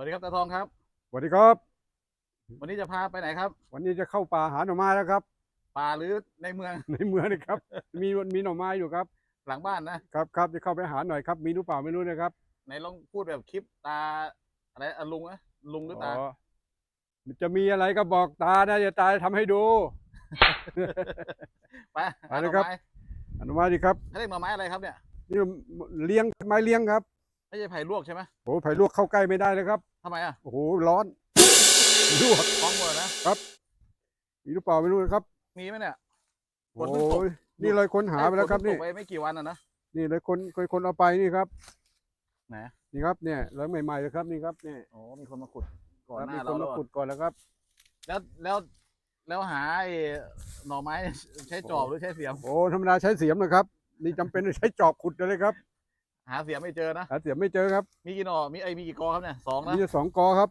วัสดีครับตาทองครับ สวัสดีครับ วันนี้จะพาไปไหนครับ วันนี้จะเข้าป่าหาหน่อไม้แล้วครับ ป่าหรือในเมือง ในเมืองนี่ครับ มีมีหน่อไม้อยู่ครับ หลังบ้านนะ ครับครับจะเข้าไปหาหน่อยครับ มีหรือเปล่าไม่รู้นะครับไหนลองพูดแบบคลิปตาอะไรอะลุงอะลุงหรือตาอ๋อมันจะมีอะไรก็บอกตานะจะตาทำให้ดูไปไปเลยครับหาหน่อไม้หาหน่อไม้ดีครับเขาเรียกหน่อไม้อะไรครับเนี่ยนี่เลี้ยงไม้เลี้ยงครับ ไม่ใช่ไผ่ลวกใช่ไหมโอ้ไผ่ลวกเข้าใกล้ไม่ได้เลยครับทำไมอะโอ้โหร้อนลวกท้องหมดนะมีหรือเปล่าไม่รู้นะครับ มีไหมเนี่ยฝโอ้นเพิ่งตกยนี่เลยคนหาไปแล้วครับฝนี่ตกไปไม่กี่วันอะนะนี่เลยคนคนคนเอาไปนี่ครับไหนนี่ครับเนี่ยแล้วใหม่ๆเลยครับนี่ครับเนี่ยโอ้มีคนมาขุดก่อนครับหมีน้าคเรานแล้มาวอะขุดก่อนแล้วครับ แล้วแล้วแล้วหาไอ้หน่อไม้ใช้จอบหรือใช้เสียมโอ้ธรรมดาใช้เสียมนะครับนี่จำเป็นต้องใช้จอบขุดเลยครับ หาเสียมไม่เจอนะหาเสียมไม่เจอครับ มีกี่หน่อมีไอ้มีกี่กอครับเนี่ยสองนะมีอยู่สองกอครับ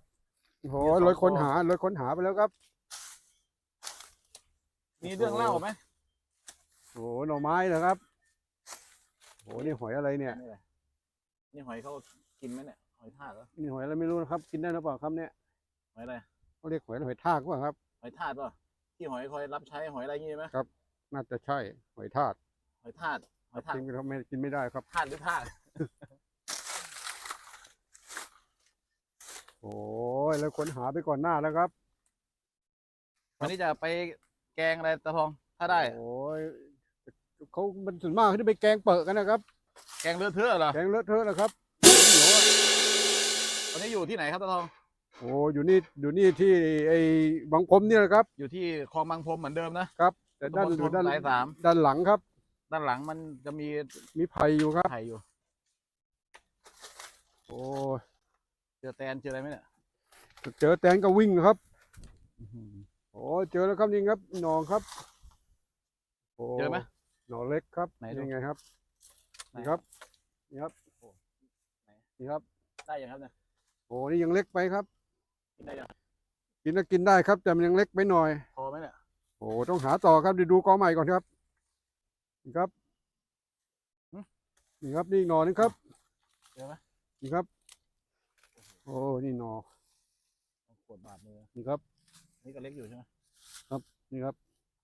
โอ้โหมีสองเลยค้นกอหาเลยค้นหาไปแล้วครับ มีเรื่องเล่าไหมโอ้โหหน่อไม้นะครับโอ้โหนี่หอยอะไรเนี่ยนี่อะไรนี่หอยเขากินไหมเนี่ยหอยทากเหรอนี่หอยอะไรไม่รู้นะครับ กินได้หรือเปล่าครับเนี่ยหอยอะไรเขาเรียกหอยหอยทากว่าครับหอยทากป่ะที่หอยคอยรับใช้หอยอะไรอย่างงี้ไหมน่าจะใช่หอยทากหอยทากหอยทากกินเขาไม่กินไม่ได้ครับทากหรือทาก โอ้ยแล้วค้นหาไปก่อนหน้าแล้วครับ วันนี้จะไปแกงอะไรตะทอง ถ้าได้ โอ้ยเขามันส่วนมากเขาจะไปแกงเปิดกันนะครับ แกงเลือดเทือะเหรอแกงเลอะเทอะนะครับเหนียวอะวันนี้อยู่ที่ไหนครับตะทอง โอ้อยู่นี่อยู่นี่ที่ไอ้บางพรมเนี่ยนะครับ อยู่ที่คลองบางพรมเหมือนเดิมนะแต่ด้านตำบลอยู่ด้านสายสามด้านหลังครับ ด้านหลังมันจะมีมีไผ่อยู่ครับไผ่อยู่ โอ้ยเจอแตนเจออะไรไหมเนี่ยเจอแตงก็วิ่งครับโอ้เจอแล้วครับนี่ครับหนองครับโเจอไหมหนองเล็กครับไหนดูนี่ไงครับไหนนี่ครับนี่ครับโอ้ไหนนี่ครับ ได้ยังครับเนี่ยโอ้นี่ยังเล็กไปครับกินได้ยังกินแล้วกินได้ครับ แต่มันยังเล็กไปหน่อยพอไหมเนี่ยโอ้ต้องหาต่อครับเดี๋ยวดูกอใหม่ก่อนครับนี่ครับนี่ครับนี่หนอนึงครับเจอไหม นี่ครับ โอ้ นี่หนอขวดบาดมือนี่ครับ นี่ก็เล็กอยู่ใช่ไหมนี่ครับ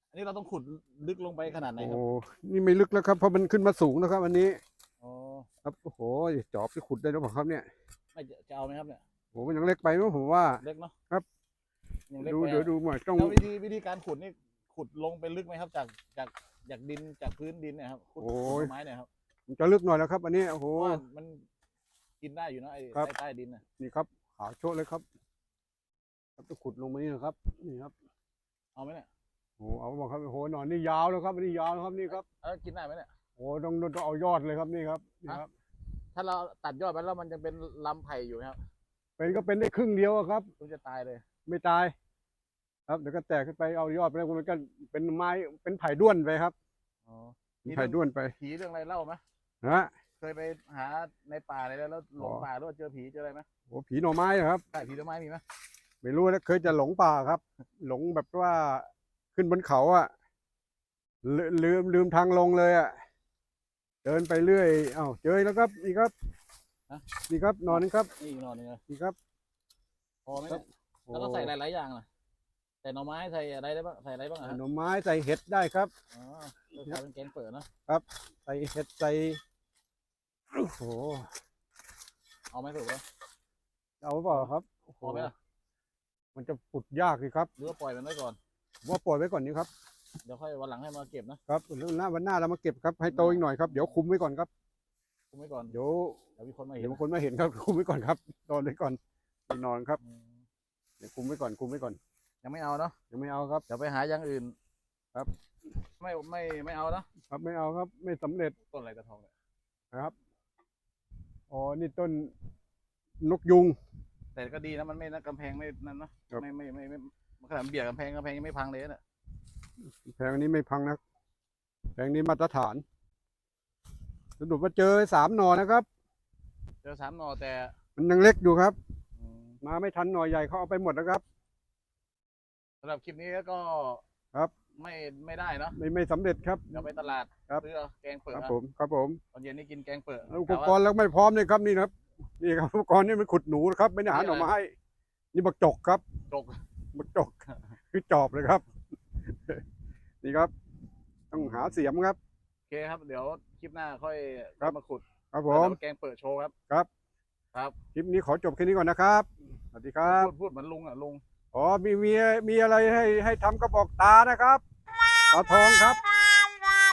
อันนี้เราต้องขุดลึกลงไปขนาดไหนคโอ้รับนี่ไม่ลึกแล้วครับเพราะมันขึ้นมาสูงนะครับ อันนี้อ๋อครับโอ้โหจอบจะขุดได้หรือเปล่าครับเนี่ยไม่จะจะเอาไหมครับเนี่ยโอ้มันยังเล็กไปมั้งผมว่า เล็กเนาะครับ ยังเล็กดูไปเดี๋ยวอะดูหน่อยต้องแล้ววิธีวิธีการขุดนี่ขุดลงไปลึกไหมครับ จากจากจากดินจากพื้นดินเนี่ยครับขุดโอ้ขุดยต้นไม้เนี่ยครับมันจะลึกหน่อยแล้วครับ อันนี้โอ้โหเพราะว่ามัน กินได้อยู่นะไอ้ครับ ใต้ใต้ดินน่ะนี่ครับขาวโชดเลยครับครับจะขุดลงมานี่นะครับ นี่ครับเอาไหมเนี่ยโอ้เอาบอกครับโอ้โหหนอนนี่ยาวแล้วครับอันนี้ยาวแล้วครับนี่ครับเออกินได้ไหมเนี่ย โอ้ต้องต้องเอายอดเลยครับนี่ครับนี่ครับ ถ้าเราตัดยอดไปแล้วมันจะเป็นลำไผ่อยู่ไหมครับเป็นก็เป็นได้ครึ่งเดียวอะครับคุณจะตายเลยไม่ตาย ครับเดี๋ยวก็แตกขึ้นไปเอายอดไปแล้วมันก็เป็นไม้เป็นไผ่ด้วนไปครับอ๋อเป็นไผ่ด้วนไปผีเรื่องอะไรเล่าไหมฮะเค ยไปหาในป่าอะไรแล้วแล้วหลงอ๋อป่าหรือว่าเจอผีเจออะไรไหมโอ้ผีหน่อไม้อะครับ ใช่ผีต้นไม้มีไหมไม่รู้นะเคยจะหลงป่าครับ หลงแบบว่าขึ้นบนเขาอะลืลืมลืมทางลงเลยอะเดินไปเรื่อยเอ้าเจอแล้วครับนี่ครับนี่ครับนอนนี่ครับนี่อีกหน่อหนึงอะนี่ครับพอไหมเนี่ยแล้วก็ใส่หลายๆอย่างนะใส่หน่อไม้ใส่อะไรได้บ้างใส่อะไรบ้างอะโอ้ฮะหน่อไม้ใส่เห็ดได้ครับ อ๋อเออใส่เป็นแกงเปิดเนอะ ใส่เห็ดใส่ โอ้โห เอาไหมถูกไหมเอาหรือเปล่าครับโอ้โหพอไหมล่ะมันจะปุดยากสิครับหรือว่าปล่อยมันไว้ก่อน ผมว่าปล่อยไว้ก่อนนี้ครับ เดี๋ยวค่อยวันหลังให้มาเก็บนะครับแล้วหน้าวันหน้าเรามาเก็บครับ ให้โตอีกหน่อยครับ เดี๋ยวคุมไว้ก่อนครับ คุมไว้ก่อน เดี๋ยวเดี๋ยวมีคนมาเห็เดี๋ยนวบางคนมาเห็นครับ คุมไว้ก่อนครับนอนไว้ก่อนไปนอนครับ อืมเดี๋ยวคุมไว้ก่อน คุมไว้ก่อน ยังไม่เอาเนาะ ยังไม่เอาครับ เดี๋ยวไปหาอย่างอื่นครับ ไม่ไม่ไม่เอาเนาะ ครับไม่เอาครับ ไม่สำเร็จต้นอะไรตะทองเนี่ยนะครับ อ๋อ นี่ต้นนกยุง แต่ก็ดีนะมันไม่นะกำแพงไม่นั่นเนาะครับไม่ไม่ไม่ไม่ขนาดเบียดกำแพงกำแพงยังไม่พังเลยเนี่ยแพงนี้ไม่พังนะแพงนี้มาตรฐานสรุปว่าเจอสามหนอนะครับ เจอสามหน่อแต่ มันยังเล็กอยู่ครับอืมมาไม่ทันหน่อใหญ่เขาเอาไปหมดแล้วครับสำหรับคลิปนี้ก็ครับ ไม่ไม่ได้เนาะไม่ไม่สำเร็จครับ เดี๋ยวไปตลาดครับ ซื้อเอาแกงเปิดครับนะผมครับผมตอนเย็นนี่กินแกงเปิดแล้วอุปกรณ์แล้วไม่พร้อมเลยครับนี่ครับนี่ครับอุปกรณ์นี่มันขุดหนูนะครับ ไม่ได้หาหน่อไม้นี่บักจกครับจกบักจกคือจอบเลยครับ นี่ครับ ต้องหาเสียมครับโอเคครับ เดี๋ยวคลิปหน้าค่อยครับมาขุด ครับผมแล้วแกงเปิดโชว์ครับครับ ครับคลิปนี้ขอจบแค่นี้ก่อนนะครับสวัสดีครับพูดพูดเหมือนลุงอะลุง อ๋อมีมีมีอะไรให้ให้ทำก็บอกตานะครับตาทองครับ